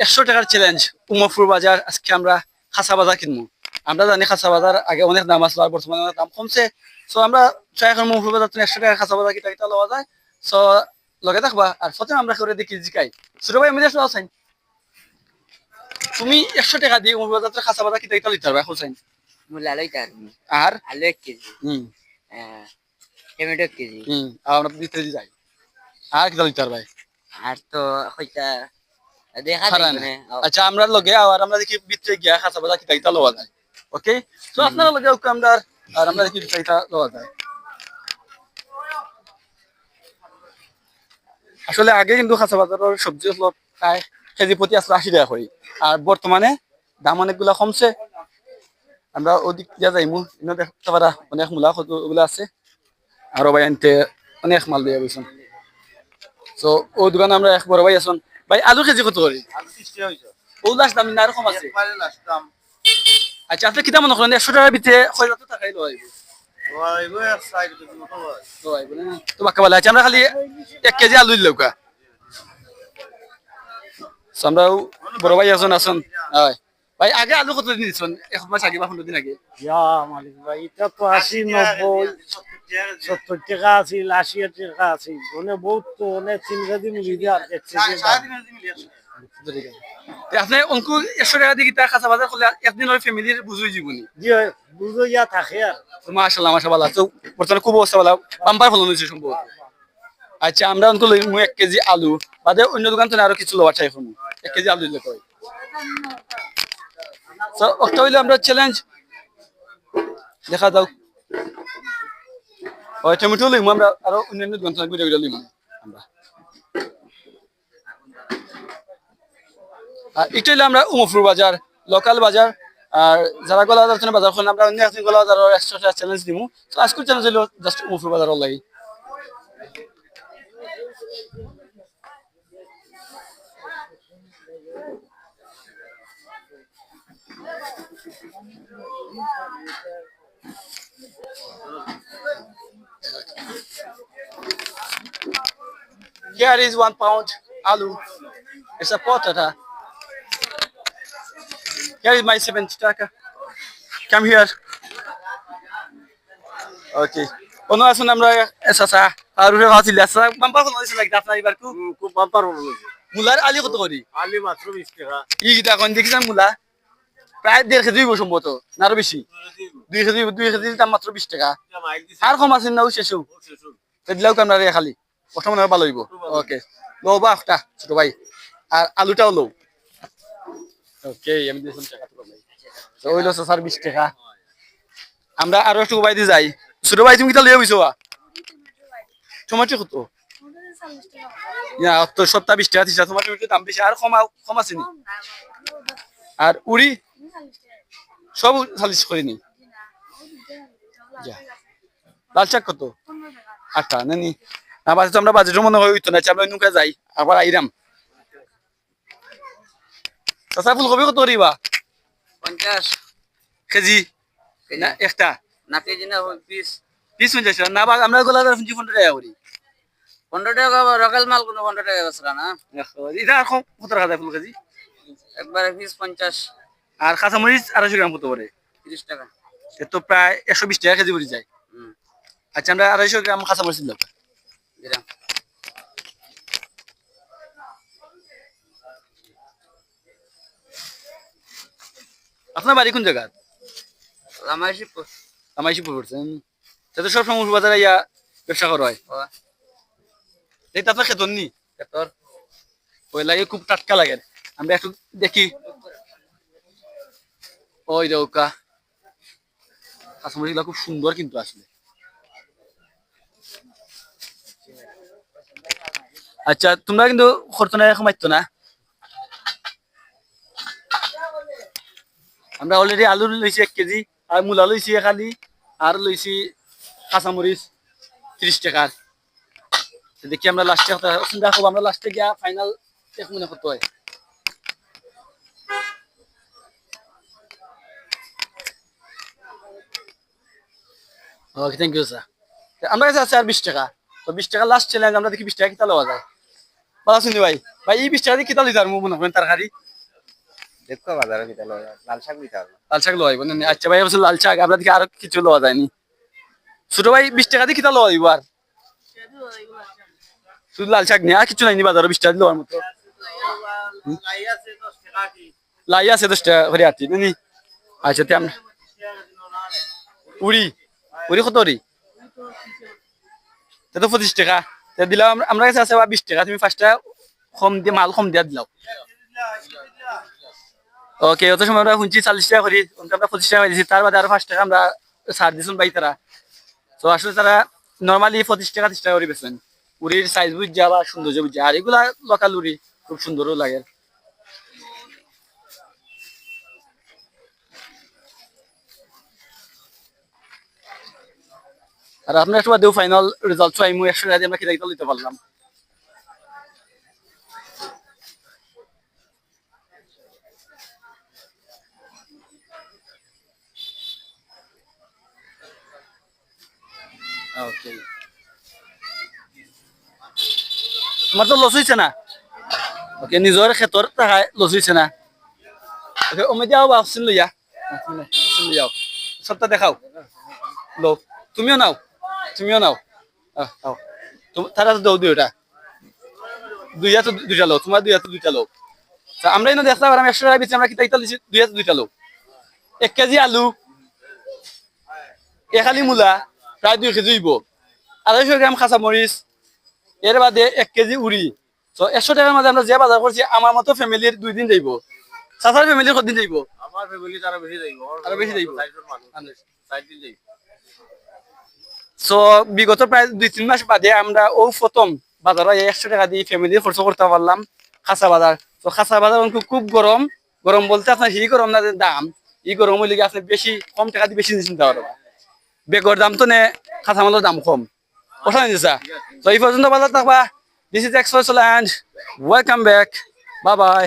একশো টাকার চ্যালেঞ্জ উমাপুর বাজার আজকে আমরা খাসা বাজার কিনবো। আমরা জানি খাসা বাজার আগে অনেক দাম আসলো আর বর্তমানে অনেক দাম কমছে। সো আমরা করব উমাপুর বাজার তুমি একশো টাকা খাসা বাজার কিটা কিটা লওয়া যায়। সো লগে থাকবা। আর প্রথমে আমরা করে দেখি জিকাই। ছোট ভাই আমি দেখো তুমি একশো টাকা দিয়ে উমাপুর বাজার খাসা বাজার কিটা কিটা লিতে পারবা মূলা লইতার আর? আলু এক কেজি। হুম। টমেটো এক কেজি। হুম আর আমরা দিতে যাই। আর কিটা লিতে পারবা? আর তো হইতা আচ্ছা আমরা লগে আর আমরা দেখি ভিতরে গিয়া খাসা লওয়া যায়। ওকে তো আপনারা লগে ওকে আমরা আর আমরা দেখি কিটা কিটা লওয়া যায়। আসলে আগে কিন্তু খাসা বাজারের সবজি হলো প্রায় কেজি প্রতি আসলে আশি টাকা করে। আর বর্তমানে দাম অনেকগুলা কমছে। আমরা ওদিক দিয়া যাইমু। ইনো দেখতে পারা অনেক মূলা কতগুলো আছে। আর ভাই আনতে অনেক মাল দিয়ে বলছেন তো ও দোকানে আমরা এক বড় ভাই আছেন। ভাই আলু কেজি কত করে? ও লাস্ট দাম না এরকম আছে? আচ্ছা আপনি কিতা মনে করেন? একশো টাকার ভিতরে হাজার টাকাই আচ্ছা আমরা খালি এক কেজি আলু দিল কা So, আমরা বড় ভাই একজন আছেন। হয়। ভাই আগে আলু কত দিন দিচ্ছেন এক মাস আগে বা পনেরো দিন আগে। ভাই এটা তো আশি নব্বই। সত্তর টাকা আছিল আশি টাকা আছিল মানে বহুত তো অনেক তিন কেজি মিলি দিয়ে আর এক কেজি দাম। তে আপনি অঙ্কু একশো টাকা দিয়ে কিতা খাসা বাজার করলে একদিন ওই ফ্যামিলির বুঝুই জীবনী দিয়ে বুঝো থাকে আর মাশাল্লাহ মাশা তো বর্তমানে খুব অবস্থা ভালো বাম্পার ফলন হয়েছে সম্ভব আচ্ছা আমরা অঙ্ক লই মু এক কেজি আলু। বাদে অন্য দোকান থেকে আরও কিছু লওয়ার চাই ফোন এক কেজি আলু দিলে কয়। তো একটা হইলে আমরা চ্যালেঞ্জ দেখা যাও ওই টমেটো লইমু আমরা আরও অন্যান্য থেকে ঘুরে ঘুরে লইমু আমরা এটা হইলে আমরা উমফুর বাজার লোকাল বাজার আর যারা গলা বাজার বাজার করলে আমরা অন্য একদিন গলা বাজার এক্সট্রা চ্যালেঞ্জ দিমু। তো আজকের চ্যালেঞ্জ হইল জাস্ট উমফুর বাজার লাগি Here is one pound aloo. It's a potato. Here is my 70 taka. Come here. Okay. ono আসুন আমরা এসাসা আর উঠে ভাবছি লেসা বাম্পা কোন দিছে লাগি আপনার এবার খুব খুব বাম্পার মুলার আলি কত করি আলি মাত্র বিশ টাকা ই গিটা কোন দেখিছেন মুলা প্রায় দেড় কেজি হইব সম্ভবত না আরও বেশি দুই কেজি দুই কেজি দাম মাত্র বিশ টাকা আর কম আছে না শেষ দিলেও কামরা খালি প্রথম মনে হয় ভালো হইব ওকে লো বা একটা ছোট ভাই। আর আলুটাও লো ওকে আমি দিয়েছিলাম টাকা তো ভাই তো হইল স্যার বিশ টাকা। আমরা আরও একটু দিয়ে যাই। ছোট ভাই তুমি কিটা লিয়ে হইছো টমেটো কত? তো সপ্তাহ বিশ টাকা তোমার টমেটোর দাম বেশি আর কম কম আছে নি? আর উড়ি সব চালিশ করে নি? যা। লাল শাক কত? আটটা নানি না বাজে তো আমরা বাজেটও মনে হয় হইতো না আমরা নুকা যাই আবার আইরাম। চাচা ফুলকপি কত করিবা? পঞ্চাশ। কেজি? না একটা। না কেজি না পিস পিস পঞ্চাশ টাকা। না আমরা গোলা পনেরো টাকা করি। পনেরো টাকা রকাল মাল কোনো পনেরো টাকা বেচরা না। এটা আর কম- কত টাকা যায় ফুল কেজি একবারে পিস পঞ্চাশ। আর কাঁচামরিচ আড়াইশো গ্রাম কত করে? তিরিশ টাকা। তো প্রায় একশো বিশ টাকা কেজি পড়ে যায়। আচ্ছা আমরা আড়াইশো গ্রাম কাঁচামরিচ দিলাম দিলাম আপনার বাড়ি কোন জায়গা? আমার শিবপুর পড়ছেন। তাতে সব সময় বাজারে ইয়া ব্যবসা করা হয়। এই তাতে খেতন নি? তোর ওই লাগে খুব টাটকা লাগে। আমরা একটু দেখি। ওই দৌকা কাঁচামরিচগুলো খুব সুন্দর কিন্তু আসলে। আচ্ছা তোমরা কিন্তু না এখন না। আমরা অলরেডি আলু লইছি এক কেজি আর মূলা লইছি খালি আর লইছি কাঁচামরিচ ত্রিশ টাকার দেখি আমরা লাস্টে করব আমরা লাস্টে গিয়া ফাইনাল এক মনে করতে হয়। ওকে থ্যাংক ইউ স্যার আমরা কাছে আছে আর বিশ টাকা। তো বিশ টাকা লাস্ট চ্যালেঞ্জ আমরা দেখি বিশ টাকা কিতা লওয়া যায়। ভালো আছেন ভাই। ভাই এই বিশ টাকা কিতা লিটার মনে করেন তরকারি দেখো বাজারে কিতা লাল শাক হবে লাল শাক লওয়াই বলেন আচ্ছা ভাই বলছে লাল শাক আপনার দিকে আর কিছু লওয়া যায়নি ছোট ভাই বিশ টাকা দিয়ে কিতা লওয়া দিব আর শুধু লাল শাক নিয়ে আর কিছু নাইনি বাজারে বিশ টাকা লওয়ার মতো? লাই আছে দশ টাকা করে আটি নানি আচ্ছা তে আমরা উড়ি উড়ি কত উড়ি তো পঁচিশ টাকা। দিলাম, আমরা- কাছে আছে বিশ টাকা, তুমি পাঁচ টাকা মাল কম দিয়া ওকে অত সময় আমরা শুনছি চাল্লিশ টাকা করি আমরা পঁচিশ টাকা দিয়েছি তার বাদে আরও পাঁচ টাকা আমরা সার বাই তারা। তো আসলে তারা নর্মালি পঁচিশ টাকা, ত্রিশ টাকা করে বেছেন উড়ির সাইজ বা সৌন্দর্য বুঝছে আর এগুলা লোকাল উড়ি খুব সুন্দরও লাগে। আর আপনার একটু দেও ফাইনাল রেজাল্ট চাই মু একশো দিয়ে আমরা কিনা দিতে পারলাম। ওকে তোমার তো লস হয়েছে না। ওকে নিজের ক্ষেত্র টাকায় লস হয়েছে না। ওকে ওমে যাও বা অপশন লইয়া অপশন লইয়াও সবটা দেখাও। লো তুমিও নাও? তুমিও নাও। তারা তো দুইটা দুই হাতে দুইটা লো তোমার দুই হাতে দুইটা লো আমরা এনে দেখতে পারি একশো টাকা বেশি আমরা দিচ্ছি দুই হাতে দুইটা লো এক কেজি আলু এখালি মূলা প্রায় দুই কেজি হইব। আড়াইশো গ্রাম কাঁচা মরিচ এর বাদে এক কেজি উড়ি। তো একশো টাকার মাঝে আমরা যে বাজার করছি আমার মতো ফ্যামিলির দুই দিন যাইব। চাচার ফ্যামিলির কদিন যাইব? আমার ফ্যামিলি আরও বেশি যাইব। আরও বেশি যাইব। চার দিন যাইব। সো বিগত প্রায় দুই, তিন মাস বাদে আমরা ও প্রথম বাজারে একশো টাকা দিয়ে ফ্যামিলি খরচ করতে পারলাম খাসা বাজার। তো খাসা বাজার খুব গরম। গরম বলতে আপনার হি গরম না দাম। ই গরম হইলে আপনি বেশি, কম টাকা দিয়ে বেশি চিন্তা পারবা বেগর দাম তো নে, খাসা মালের দাম কম। কথা নিছা তো এই পর্যন্ত বাজার থাকবা। This is Express Land welcome back bye bye